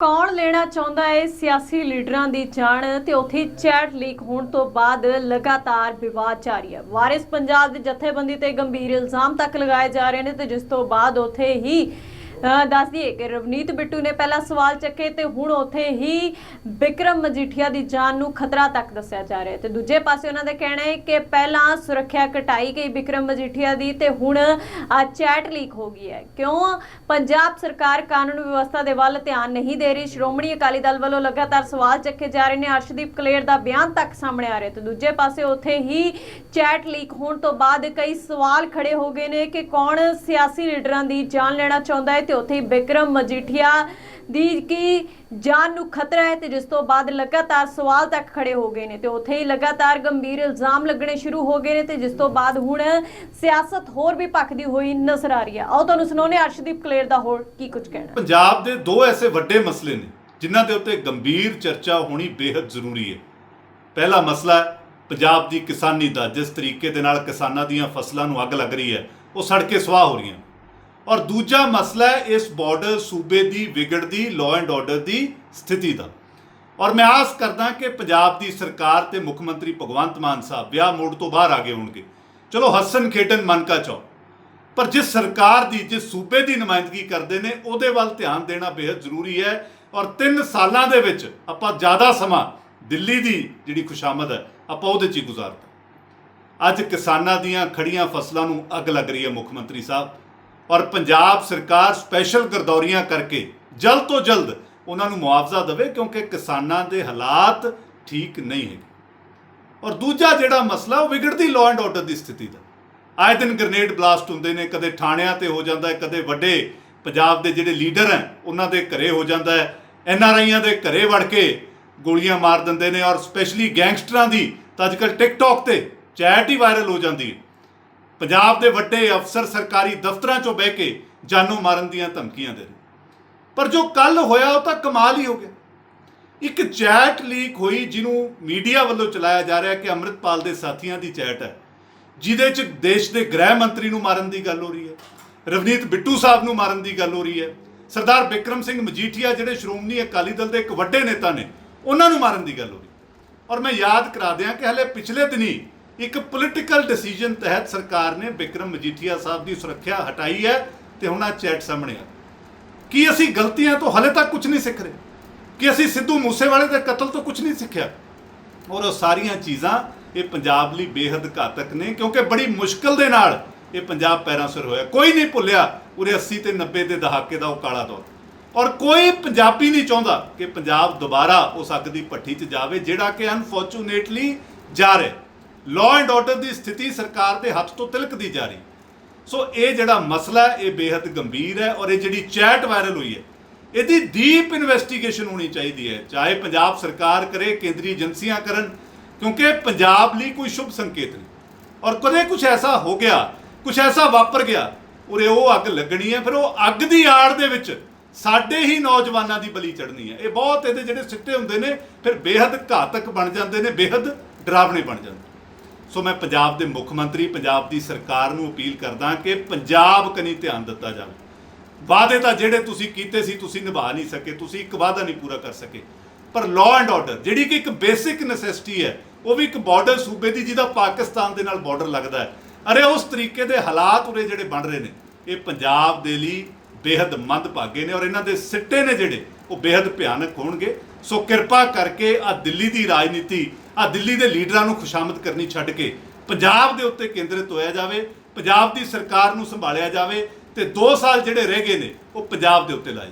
ਕੌਣ ਲੈਣਾ ਚਾਹੁੰਦਾ ਹੈ ਸਿਆਸੀ ਲੀਡਰਾਂ ਦੀ ਜਾਨ ਤੇ ਉੱਥੇ ਚੈਟ ਲੀਕ ਹੋਣ ਤੋਂ ਬਾਅਦ ਲਗਾਤਾਰ ਵਿਵਾਦ ਜਾਰੀ ਹੈ। ਵਾਰਿਸ ਪੰਜਾਬ ਦੇ ਜਥੇਬੰਦੀ ਤੇ ਗੰਭੀਰ ਇਲਜ਼ਾਮ ਤੱਕ ਲਗਾਏ ਜਾ ਰਹੇ ਨੇ ਤੇ ਜਿਸ ਤੋਂ ਬਾਅਦ ਉੱਥੇ ਹੀ ਦੱਸ ਦਈਏ ਕਿ ਰਵਨੀਤ ਬਿੱਟੂ ਨੇ ਪਹਿਲਾਂ ਸਵਾਲ ਚੱਕੇ ਤੇ ਹੁਣ ਉੱਥੇ ਹੀ ਵਿਕਰਮ ਮਜੀਠੀਆ ਦੀ ਜਾਨ ਨੂੰ ਖਤਰਾ ਤੱਕ ਦੱਸਿਆ ਜਾ ਰਿਹਾ ਹੈ। ਤੇ ਦੂਜੇ ਪਾਸੇ ਉਹਨਾਂ ਦਾ ਕਹਿਣਾ ਹੈ ਕਿ ਪਹਿਲਾਂ ਸੁਰੱਖਿਆ ਘਟਾਈ ਗਈ ਵਿਕਰਮ ਮਜੀਠੀਆ ਦੀ ਤੇ ਹੁਣ ਚੈਟ ਲੀਕ ਹੋ ਗਈ ਹੈ। ਕਿਉਂ? ਪੰਜਾਬ ਸਰਕਾਰ ਕਾਨੂੰਨ ਵਿਵਸਥਾ ਦੇ ਵੱਲ ਧਿਆਨ ਨਹੀਂ ਦੇ ਰਹੀ। ਸ਼੍ਰੋਮਣੀ ਅਕਾਲੀ ਦਲ ਵੱਲੋਂ ਲਗਾਤਾਰ ਸਵਾਲ ਚੱਕੇ ਜਾ ਰਹੇ ਨੇ। ਅਰਸ਼ਦੀਪ ਕਲੇਰ ਦਾ ਬਿਆਨ ਤੱਕ ਸਾਹਮਣੇ ਆ ਰਿਹਾ ਤੇ ਦੂਜੇ ਪਾਸੇ ਉੱਥੇ ਹੀ ਚੈਟ ਲੀਕ ਹੋਣ ਤੋਂ ਬਾਅਦ ਕਈ ਸਵਾਲ ਖੜੇ ਹੋ ਗਏ ਨੇ ਕਿ ਕੌਣ ਸਿਆਸੀ ਲੀਡਰਾਂ ਦੀ ਜਾਨ ਲੈਣਾ ਚਾਹੁੰਦਾ ਹੈ ਤੇ ਉੱਥੇ ਬਿਕਰਮ ਮਜੀਠੀਆ ਦੀ ਕੀ ਜਾਨ ਨੂੰ ਖਤਰਾ ਹੈ ਤੇ ਜਿਸ ਤੋਂ ਬਾਅਦ ਲਗਾਤਾਰ ਸਵਾਲ ਤੱਕ ਖੜੇ ਹੋ ਗਏ ਨੇ ਤੇ ਉੱਥੇ ਹੀ ਲਗਾਤਾਰ ਗੰਭੀਰ ਇਲਜ਼ਾਮ ਲੱਗਣੇ ਸ਼ੁਰੂ ਹੋ ਗਏ ਨੇ ਤੇ ਜਿਸ ਤੋਂ ਬਾਅਦ ਹੁਣ ਸਿਆਸਤ ਹੋਰ ਵੀ ਭਖਦੀ ਹੋਈ ਨਜ਼ਰ ਆ ਰਹੀ ਹੈ। ਆਓ ਤੁਹਾਨੂੰ ਸੁਣਾਉਂਦੇ ਅਰਸ਼ਦੀਪ ਕਲੇਰ ਦਾ ਹੋਰ ਕੀ ਕੁਝ ਕਹਿਣਾ ਪੰਜਾਬ ਦੇ ਦੋ ਐਸੇ ਵੱਡੇ ਮਸਲੇ ਨੇ ਜਿਨ੍ਹਾਂ ਦੇ ਉੱਤੇ ਗੰਭੀਰ ਚਰਚਾ ਹੋਣੀ ਬੇहद ਜ਼ਰੂਰੀ ਹੈ। ਪਹਿਲਾ ਮਸਲਾ ਪੰਜਾਬ ਦੀ ਕਿਸਾਨੀ ਦਾ ਜਿਸ ਤਰੀਕੇ ਦੇ ਨਾਲ ਕਿਸਾਨਾਂ ਦੀਆਂ ਫਸਲਾਂ ਨੂੰ ਅੱਗ ਲੱਗ ਰਹੀ ਹੈ, ਉਹ ਸੜ ਕੇ ਸੁਆਹ ਹੋ ਰਹੀਆਂ ਔਰ ਦੂਜਾ ਮਸਲਾ ਹੈ ਇਸ ਬਾਰਡਰ ਸੂਬੇ ਦੀ, ਵਿਗੜਦੀ ਲਾਅ ਐਂਡ ਆਰਡਰ ਦੀ ਸਥਿਤੀ ਦਾ। ਔਰ ਮੈਂ ਆਸ ਕਰਦਾ ਕਿ ਪੰਜਾਬ ਦੀ ਸਰਕਾਰ ਤੇ ਮੁੱਖ ਮੰਤਰੀ ਭਗਵੰਤ ਮਾਨ ਸਾਹਿਬ ਵਿਆਹ ਮੋੜ ਤੋਂ ਬਾਹਰ ਆ ਗਏ ਹੋਣਗੇ। ਚਲੋ ਹੱਸਨ ਖੇਡਨ ਮਨ ਕਾ ਚਾਓ ਪਰ ਜਿਸ ਸਰਕਾਰ ਦੀ, ਜਿਸ ਸੂਬੇ ਦੀ ਨੁਮਾਇੰਦਗੀ ਕਰਦੇ ਨੇ, ਉਹਦੇ ਵੱਲ ਧਿਆਨ ਦੇਣਾ ਬੇहद ਜ਼ਰੂਰੀ ਹੈ। ਔਰ 3 ਸਾਲਾਂ ਦੇ ਵਿੱਚ ਆਪਾਂ ਜ਼ਿਆਦਾ ਸਮਾਂ ਦਿੱਲੀ ਦੀ ਜਿਹੜੀ ਖੁਸ਼ਾਮਦ ਹੈ, ਆਪਾਂ ਉਹਦੇ 'ਚ ਹੀ ਗੁਜ਼ਾਰਤਾ ਅੱਜ ਕਿਸਾਨਾਂ ਦੀਆਂ ਖੜੀਆਂ ਫਸਲਾਂ ਨੂੰ ਅੱਗ ਲੱਗ ਰਹੀ ਹੈ ਮੁੱਖ ਮੰਤਰੀ ਸਾਹਿਬ। ਔਰ ਪੰਜਾਬ ਸਰਕਾਰ ਸਪੈਸ਼ਲ ਗਰਦੌਰੀਆਂ ਕਰਕੇ ਜਲਦ ਤੋਂ ਜਲਦ ਉਹਨਾਂ ਨੂੰ ਮੁਆਵਜ਼ਾ ਦੇਵੇ ਕਿਉਂਕਿ ਕਿਸਾਨਾਂ ਦੇ ਹਾਲਾਤ ਠੀਕ ਨਹੀਂ ਹੈਗੇ। ਔਰ ਦੂਜਾ ਜਿਹੜਾ ਮਸਲਾ, ਉਹ ਵਿਗੜਦੀ ਲਾਅ ਐਂਡ ਆਰਡਰ ਦੀ ਸਥਿਤੀ ਦਾ। ਆਏ ਦਿਨ ਗ੍ਰੇਨੇਡ ਬਲਾਸਟ ਹੁੰਦੇ ਨੇ, ਕਦੇ ਥਾਣਿਆਂ ਤੇ ਹੋ ਜਾਂਦਾ ਹੈ, ਕਦੇ ਵੱਡੇ ਪੰਜਾਬ ਦੇ ਜਿਹੜੇ ਲੀਡਰ ਹੈ, ਉਹਨਾਂ ਦੇ ਘਰੇ ਹੋ ਜਾਂਦਾ ਹੈ। ਐਨ ਆਰ ਆਈਆਂ ਦੇ ਘਰੇ ਵੜ ਕੇ ਗੋਲੀਆਂ ਮਾਰ ਦਿੰਦੇ ਨੇ ਔਰ ਸਪੈਸ਼ਲੀ ਗੈਂਗਸਟਰਾਂ ਦੀ ਤਾਂ ਅੱਜਕੱਲ ਟਿਕਟੌਕ ਤੇ ਚੈਟ ਹੀ ਵਾਇਰਲ ਹੋ ਜਾਂਦੀ ਹੈ। ਪੰਜਾਬ ਦੇ ਵੱਡੇ ਅਫਸਰ ਸਰਕਾਰੀ ਦਫ਼ਤਰਾਂ 'ਚੋਂ ਬਹਿ ਕੇ ਜਾਨੋਂ ਮਾਰਨ ਦੀਆਂ ਧਮਕੀਆਂ ਦੇ ਰਹੇ। ਪਰ ਜੋ ਕੱਲ ਹੋਇਆ, ਉਹ ਤਾਂ ਕਮਾਲ ਹੀ ਹੋ ਗਿਆ। ਇੱਕ ਚੈਟ ਲੀਕ ਹੋਈ, ਜਿਹਨੂੰ ਮੀਡੀਆ ਵੱਲੋਂ ਚਲਾਇਆ ਜਾ ਰਿਹਾ ਕਿ ਅੰਮ੍ਰਿਤਪਾਲ ਦੇ ਸਾਥੀਆਂ ਦੀ ਚੈਟ ਹੈ, ਜਿਹਦੇ 'ਚ ਦੇਸ਼ ਦੇ ਗ੍ਰਹਿ ਮੰਤਰੀ ਨੂੰ ਮਾਰਨ ਦੀ ਗੱਲ ਹੋ ਰਹੀ ਹੈ, ਰਵਨੀਤ ਬਿੱਟੂ ਸਾਹਿਬ ਨੂੰ ਮਾਰਨ ਦੀ ਗੱਲ ਹੋ ਰਹੀ ਹੈ, ਸਰਦਾਰ ਬਿਕਰਮ ਸਿੰਘ ਮਜੀਠੀਆ, ਜਿਹੜੇ ਸ਼੍ਰੋਮਣੀ ਅਕਾਲੀ ਦਲ ਦੇ ਇੱਕ ਵੱਡੇ ਨੇਤਾ ਨੇ, ਉਹਨਾਂ ਨੂੰ ਮਾਰਨ ਦੀ ਗੱਲ ਹੋ ਰਹੀ ਔਰ ਮੈਂ ਯਾਦ ਕਰਾ ਦਿਆਂ ਕਿ ਹਲੇ ਪਿਛਲੇ ਦਿਨੀ ਇੱਕ ਪੋਲੀਟੀਕਲ ਡਿਸੀਜਨ ਤਹਿਤ ਸਰਕਾਰ ਨੇ ਬਿਕਰਮ ਮਜੀਠੀਆ ਸਾਹਿਬ ਦੀ ਸੁਰੱਖਿਆ ਹਟਾਈ ਹੈ ਤੇ ਹੁਣ ਆ ਚੈਟ ਸਾਹਮਣੇ ਆ। ਕੀ ਅਸੀਂ ਗਲਤੀਆਂ ਤੋਂ ਹਲੇ ਤੱਕ ਕੁਝ ਨਹੀਂ ਸਿੱਖ ਰਹੇ? ਕਿ ਅਸੀਂ ਸਿੱਧੂ ਮੂਸੇਵਾਲੇ ਦੇ ਕਤਲ ਤੋਂ ਕੁਝ ਨਹੀਂ ਸਿੱਖਿਆ? ਔਰ ਉਹ ਸਾਰੀਆਂ ਚੀਜ਼ਾਂ ਇਹ ਪੰਜਾਬ ਲਈ ਬੇहद ਘਾਤਕ ਨੇ, ਕਿਉਂਕਿ ਬੜੀ ਮੁਸ਼ਕਲ ਦੇ ਨਾਲ ਇਹ ਪੰਜਾਬ ਪੈਰਾਂ ਸਿਰ ਹੋਇਆ। ਕੋਈ ਨਹੀਂ ਭੁੱਲਿਆ ਉਰੇ 80 ਤੇ 90 ਦੇ ਦਹਾਕੇ ਦਾ ਉਹ ਕਾਲਾ ਦੌਰ। ਔਰ ਕੋਈ ਪੰਜਾਬੀ ਨਹੀਂ ਚਾਹੁੰਦਾ ਕਿ ਪੰਜਾਬ ਦੁਬਾਰਾ ਉਸ ਅੱਗ ਦੀ ਭੱਠੀ 'ਚ ਜਾਵੇ, ਜਿਹੜਾ ਕਿ ਅਨਫੋਰਚੂਨੇਟਲੀ ਜਾ ਰਿਹਾ। ਲਾਅ ਐਂਡ ਆਰਡਰ ਦੀ ਸਥਿਤੀ ਸਰਕਾਰ ਦੇ ਹੱਥ ਤੋਂ ਤਿਲਕਦੀ ਜਾ ਰਹੀ। ਸੋ ਇਹ ਜਿਹੜਾ ਮਸਲਾ ਇਹ ਬੇहद ਗੰਭੀਰ ਹੈ ਔਰ ਇਹ ਜਿਹੜੀ ਚੈਟ ਵਾਇਰਲ ਹੋਈ ਹੈ, ਇਹਦੀ ਡੀਪ ਇਨਵੈਸਟੀਗੇਸ਼ਨ ਹੋਣੀ ਚਾਹੀਦੀ ਹੈ। ਚਾਹੇ ਪੰਜਾਬ ਸਰਕਾਰ ਕਰੇ, ਕੇਂਦਰੀ ਏਜੰਸੀਆਂ ਕਰਨ, ਕਿਉਂਕਿ ਪੰਜਾਬ ਲਈ ਕੋਈ ਸ਼ੁਭ ਸੰਕੇਤ ਨਹੀਂ। ਔਰ ਕਦੇ ਕੁਝ ਐਸਾ ਹੋ ਗਿਆ ਕੁਝ ਐਸਾ ਵਾਪਰ ਗਿਆ ਔਰ ਇਹ ਉਹ ਅੱਗ ਲੱਗਣੀ ਹੈ, ਫਿਰ ਉਹ ਅੱਗ ਦੀ ਆੜ ਦੇ ਵਿੱਚ ਸਾਡੇ ਹੀ ਨੌਜਵਾਨਾਂ ਦੀ ਬਲੀ ਚੜਨੀ ਹੈ। ਇਹ ਬਹੁਤ ਇਹਦੇ ਜਿਹੜੇ ਸਿੱਟੇ ਹੁੰਦੇ ਨੇ, ਫਿਰ ਬੇहद ਘਾਤਕ ਬਣ ਜਾਂਦੇ ਨੇ ਬੇहद ਡਰਾਵਣੇ ਬਣ ਜਾਂਦੇ ਸੋ ਮੈਂ ਪੰਜਾਬ ਦੇ ਮੁੱਖ ਮੰਤਰੀ, ਪੰਜਾਬ ਦੀ ਸਰਕਾਰ ਨੂੰ ਅਪੀਲ ਕਰਦਾ ਕਿ ਪੰਜਾਬ ਕਨੀ ਧਿਆਨ ਦਿੱਤਾ ਜਾਵੇ। ਵਾਅਦੇ ਤਾਂ ਜਿਹੜੇ ਤੁਸੀਂ ਕੀਤੇ ਸੀ, ਤੁਸੀਂ ਨਿਭਾ ਨਹੀਂ ਸਕੇ, ਤੁਸੀਂ ਇੱਕ ਵਾਅਦਾ ਨਹੀਂ ਪੂਰਾ ਕਰ ਸਕੇ। ਪਰ ਲਾਅ ਐਂਡ ਆਰਡਰ ਜਿਹੜੀ ਕਿ ਇੱਕ ਬੇਸਿਕ ਨੈਸੈਸਿਟੀ ਹੈ, ਉਹ ਵੀ ਇੱਕ ਬਾਰਡਰ ਸੂਬੇ ਦੀ, ਜਿਹਦਾ ਪਾਕਿਸਤਾਨ ਦੇ ਨਾਲ ਬਾਰਡਰ ਲੱਗਦਾ ਹੈ। ਅਰੇ ਉਸ ਤਰੀਕੇ ਦੇ ਹਾਲਾਤ ਉਰੇ ਜਿਹੜੇ ਬਣ ਰਹੇ ਨੇ, ਇਹ ਪੰਜਾਬ ਦੇ ਲਈ ਬੇहद ਮੰਦਭਾਗੇ ਨੇ ਔਰ ਇਹਨਾਂ ਦੇ ਸਿੱਟੇ ਨੇ ਜਿਹੜੇ, ਉਹ ਬੇहद ਭਿਆਨਕ ਹੋਣਗੇ। ਸੋ ਕਿਰਪਾ ਕਰਕੇ ਆ ਦਿੱਲੀ ਦੀ ਰਾਜਨੀਤੀ ਆ ਦਿੱਲੀ ਦੇ ਲੀਡਰਾਂ ਨੂੰ ਖੁਸ਼ਾਮਦ ਕਰਨੀ ਛੱਡ ਕੇ ਪੰਜਾਬ ਦੇ ਉੱਤੇ ਕੇਂਦਰਿਤ ਹੋਇਆ ਜਾਵੇ, ਪੰਜਾਬ ਦੀ ਸਰਕਾਰ ਨੂੰ ਸੰਭਾਲਿਆ ਜਾਵੇ ਤੇ 2 ਸਾਲ ਜਿਹੜੇ ਰਹਿ ਗਏ ਨੇ, ਉਹ ਪੰਜਾਬ ਦੇ ਉੱਤੇ ਲਾਏ